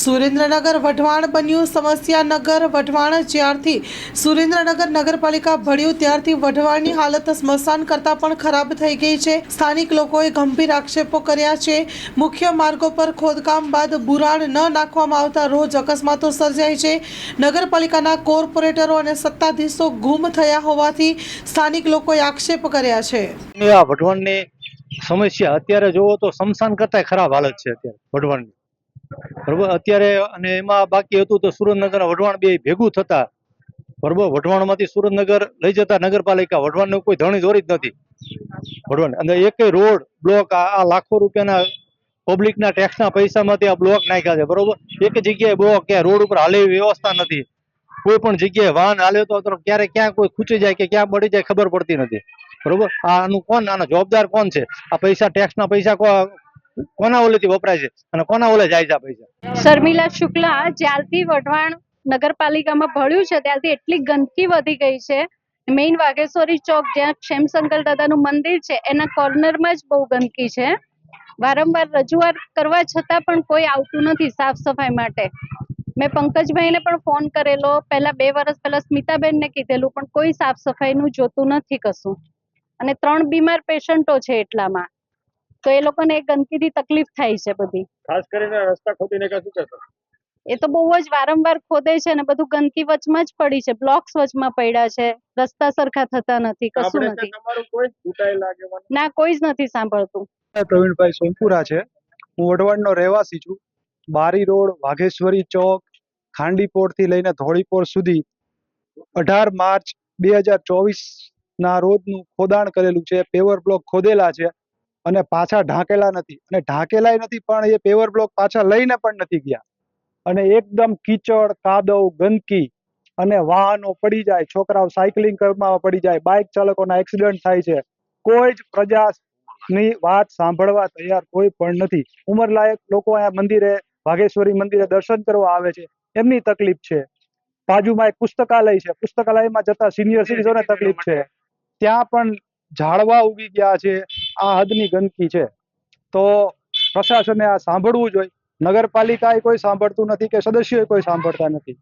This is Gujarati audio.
સુરેન્દ્રનગર વઢવાણ બન્યું સમસ્યાનગર વઢવાણ, જ્યારથી સુરેન્દ્રનગર નગરપાલિકા ભળ્યું ત્યારથી વઢવાણની હાલત સ્મશાન કરતાં પણ ખરાબ થઈ ગઈ છે. સ્થાનિક લોકોએ ગંભીર આક્ષેપો કર્યા છે. મુખ્ય માર્ગો પર ખોદકામ બાદ બુરાણ ન નાખવામાં આવતા રોજ અકસ્માતો સર્જાય છે. નગરપાલિકાના કોર્પોરેટરો અને સત્તાધીશો ગુમ થયા હોવાથી સ્થાનિક લોકોએ આક્ષેપ કર્યા છે. સમસ્યા, અત્યારે જોવો તો સ્મશાન કરતા ખરાબ હાલત છે અત્યારે વઢવાણની. બરોબર? અત્યારે અને એમાં બાકી હતું તો સુરેન્દ્રનગર વઢવાણ બે ભેગું થતા. બરોબર? વઢવાણમાંથી સુરેન્દ્રનગર લઈ જતા નગરપાલિકા. વઢવાણનું કોઈ ધણી દોરી જ નથી. વઢવાણ. અને એકેય રોડ બ્લોક, આ લાખો રૂપિયાના પબ્લિકના ટેક્સના પૈસામાંથી આ બ્લોક નાખ્યા છે. બરોબર? એક જગ્યાએ બ્લોક કે રોડ ઉપર હાલે વ્યવસ્થા નથી. કોઈ પણ જગ્યાએ વાહન હાલે તો ક્યારે ક્યાં કોઈ ખૂચી જાય કે ક્યાં પડી જાય ખબર પડતી નથી. બરોબર? આનું કોણ? આના જવાબદાર કોણ છે? આ પૈસા ટેક્સના પૈસા કોના ઓલેથી વપરાય છે? અને કોના ઓલે જાય છે પૈસા? શર્મિલા શુક્લા જ્યારથી વઢવાણ નગરપાલિકામાં ભળ્યું છે, ત્યારથી એટલી ગંદકી વધી ગઈ છે. મેઇન વાઘેશ્વરી ચોક, જ્યાં ક્ષેમશંકર દાદાનું મંદિર છે, એના કોર્નરમાં જ બહુ ગંદકી છે. વારંવાર રજૂઆત કરવા છતાં પણ કોઈ આવતું નથી સાફ સફાઈ માટે. મેં પંકજભાઈને પણ ફોન કરેલો. પહેલા બે વર્ષ પહેલા સ્મિતાબેનને કીધેલું, પણ કોઈ સાફ સફાઈનું જોતું નથી કશું. અને ત્રણ બીમાર પેશન્ટો છે એટલામાં. તો એ લોકોને ગંદકીથી તકલીફ થાય છે બધી. ખાસ કરીને રસ્તા ખોદીને શું કહેતો એ તો બહુ જ વારંવાર ખોદે છે ને બધું ગંદકી વચમાં જ પડી છે. બ્લોક્સ વચમાં પડ્યા છે. રસ્તા સરખા થતા નથી કશું નથી. ના કોઈ જ નથી સાંભળતું. પ્રવીણભાઈ સોમપુરા છે. હું વઢવાણનો રહેવાસી છું. બારી રોડ વાઘેશ્વરી ચોક ખાંડીપોરથી લઈને ધોળીપોર સુધી અઢાર માર્ચ બે હજાર ચોવીસના રોજનું ખોદાણ કરેલું છે. પેવર બ્લોક ખોદેલા છે. અને પાછા ઢાંકેલા નથી. અને ઢાંકેલાય નથી, પણ એ પેવર બ્લોક પાછા લઈને પણ નથી ગયા. અને એકદમ કીચડ, કાદવ, ગંદકી અને વાહનો પડી જાય. છોકરાઓ સાયકલિંગ કરવામાં પડી જાય. બાઇક ચાલકોના એક્સિડન્ટ થાય છે. કોઈ જ પ્રજા ની વાત સાંભળવા તૈયાર કોઈ પણ નથી. ઉંમરલાયક લોકો અહીંયા મંદિરે, વાઘેશ્વરી મંદિરે દર્શન કરવા આવે છે. એમની તકલીફ છે. બાજુમાં એક પુસ્તકાલય છે. પુસ્તકાલયમાં જતા સિનિયર સિટીઝોને તકલીફ છે. ત્યાં પણ ઝાડવા ઉગી ગયા છે. આ હદની ગંદકી છે. તો પ્રશાસને આ સાંભળવું જોઈએ. નગરપાલિકાએ કોઈ સાંભળતું નથી કે સદસ્યોએ કોઈ સાંભળતા નથી.